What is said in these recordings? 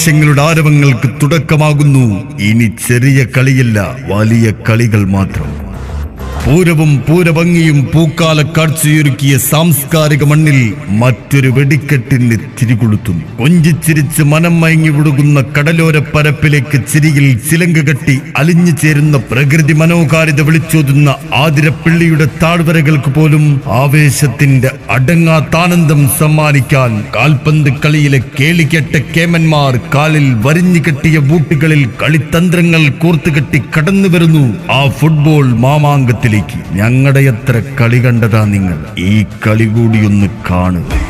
ആവേശങ്ങളുടെ ആരവങ്ങൾക്ക് തുടക്കമാകുന്നു. ഇനി ചെറിയ കളിയല്ല വലിയ കളികൾ മാത്രം. പൂരവും പൂരഭംഗിയും പൂക്കാല കാഴ്ചയൊരുക്കിയ സാംസ്കാരിക മണ്ണിൽ മറ്റൊരു വെടിക്കെട്ടിന് തിരികൊളുത്തുന്നു. കൊഞ്ചിച്ചിരിച്ച് മനം മയങ്ങി വിടുകുന്ന കടലോര പരപ്പിലേക്ക് ചിരിയിൽ ചിലങ്ക കെട്ടി അലിഞ്ഞു ചേരുന്ന പ്രകൃതി മനോഹാരിത വിളിച്ചോതുന്ന ആതിരപ്പിള്ളിയുടെ താഴ്വരകൾക്ക് പോലും ആവേശത്തിന്റെ അടങ്ങാത്താനന്ദം സമ്മാനിക്കാൻ കാൽപന്ത് കളിയിലെ കേളികെട്ട കേമന്മാർ കാലിൽ വരിഞ്ഞു കെട്ടിയ ബൂട്ടുകളിൽ കളിതന്ത്രങ്ങൾ കോർത്തുകെട്ടി കടന്നു വരുന്നു ആ ഫുട്ബോൾ മാമാങ്കത്തിലേക്ക്. ഞങ്ങളുടെ എത്ര കളി കണ്ടതാ നിങ്ങൾ? ഈ കളി കൂടിയൊന്ന് കാണുക.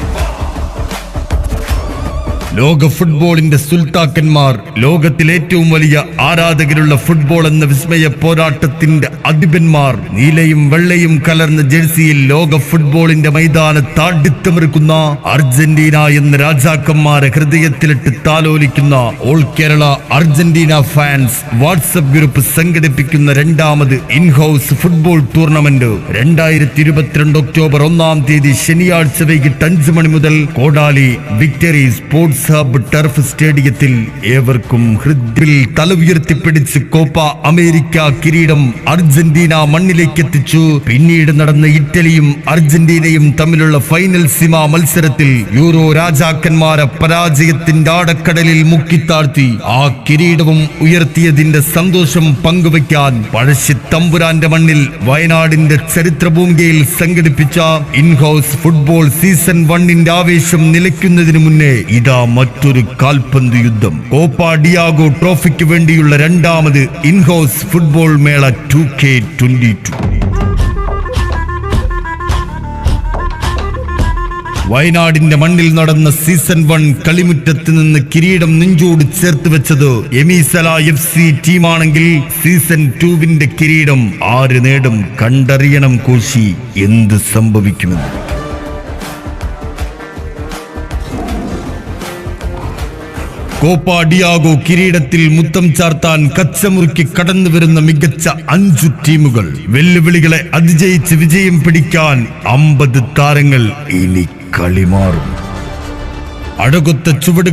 ലോക ഫുട്ബോളിന്റെ സുൽത്താക്കന്മാർ ലോകത്തിൽ ഏറ്റവും വലിയ ആരാധകരുള്ള ഫുട്ബോൾ എന്ന വിസ്മയ പോരാട്ടത്തിന്റെ അധിപന്മാർ നീലയും വെള്ളയും കലർന്ന ജേഴ്സിയിൽ ലോക ഫുട്ബോളിന്റെ മൈതാനത്ത് ആഡിത്തമിറുക്കുന്ന അർജന്റീന എന്ന രാജാക്കന്മാരെ ഹൃദയത്തിലിട്ട് താലോലിക്കുന്ന all Kerala Argentina fans WhatsApp group സംഘടിപ്പിക്കുന്ന രണ്ടാമത് ഇൻഹൌസ് ഫുട്ബോൾ ടൂർണമെന്റ്. രണ്ടായിരത്തി ഇരുപത്തിരണ്ട് ഒക്ടോബർ ഒന്നാം തീയതി ശനിയാഴ്ച വൈകിട്ട് അഞ്ച് മണി മുതൽ കോടാലി വിക്ടറി സ്പോർട്സ് ഹബ് ടർഫ് സ്റ്റേഡിയത്തിൽ ഏവർക്കും ഹൃദ്യിൽ തല ഉയർത്തിപ്പിടിച്ച് കോപ്പ അമേരിക്ക കിരീടം അർജന്റീന മണ്ണിലേക്ക് എത്തിച്ചു പിന്നീട് നടന്ന ഇറ്റലിയും അർജന്റീനയും തമ്മിലുള്ള ഫൈനൽ സിമ മത്സരത്തിൽ യൂറോ രാജാക്കന്മാരെ പരാജയത്തിന്റെ ആടക്കടലിൽ മുക്കിത്താഴ്ത്തി ആ കിരീടവും ഉയർത്തിയതിന്റെ സന്തോഷം പങ്കുവയ്ക്കാൻ പഴശ്ശി തമ്പുരാന്റെ മണ്ണിൽ വയനാടിന്റെ ചരിത്രഭൂമികയിൽ സംഘടിപ്പിച്ച ഇൻഹൌസ് ഫുട്ബോൾ സീസൺ വണ്ണിന്റെ ആവേശം നിലയ്ക്കുന്നതിന് മുന്നേ ഇതാ മറ്റൊരു കാൽപന്ത് യുദ്ധം. കോപ്പ ഡിയാഗോ ട്രോഫിക്ക് വേണ്ടിയുള്ള രണ്ടാമത് ഇൻഹൗസ് ഫുട്ബോൾ മേള ടു കെ ട്വന്റി ടു വയനാടിന്റെ മണ്ണിൽ നടന്ന സീസൺ വൺ കളിമുറ്റത്ത് നിന്ന് കിരീടം നെഞ്ചോട് ചേർത്ത് വെച്ചത് എമീസല എഫ് സി ടീമാണെങ്കിൽ സീസൺ ടൂവിന്റെ കിരീടം ആര് നേടും കണ്ടറിയണം കോശി എന്ത് സംഭവിക്കുമെന്ന്. കോപ്പ ഡിയാഗോ കിരീടത്തിൽ മുത്തം ചാർത്താൻ കച്ചമുറുക്കി കടന്നു വരുന്ന മികച്ച അഞ്ചു ടീമുകൾ. വെല്ലുവിളികളെ അതിജയിച്ച് വിജയം പിടിക്കാൻ അമ്പത് താരങ്ങൾ ഇനി കളിമാറും. അഴകൊത്ത ചുവടുകൾ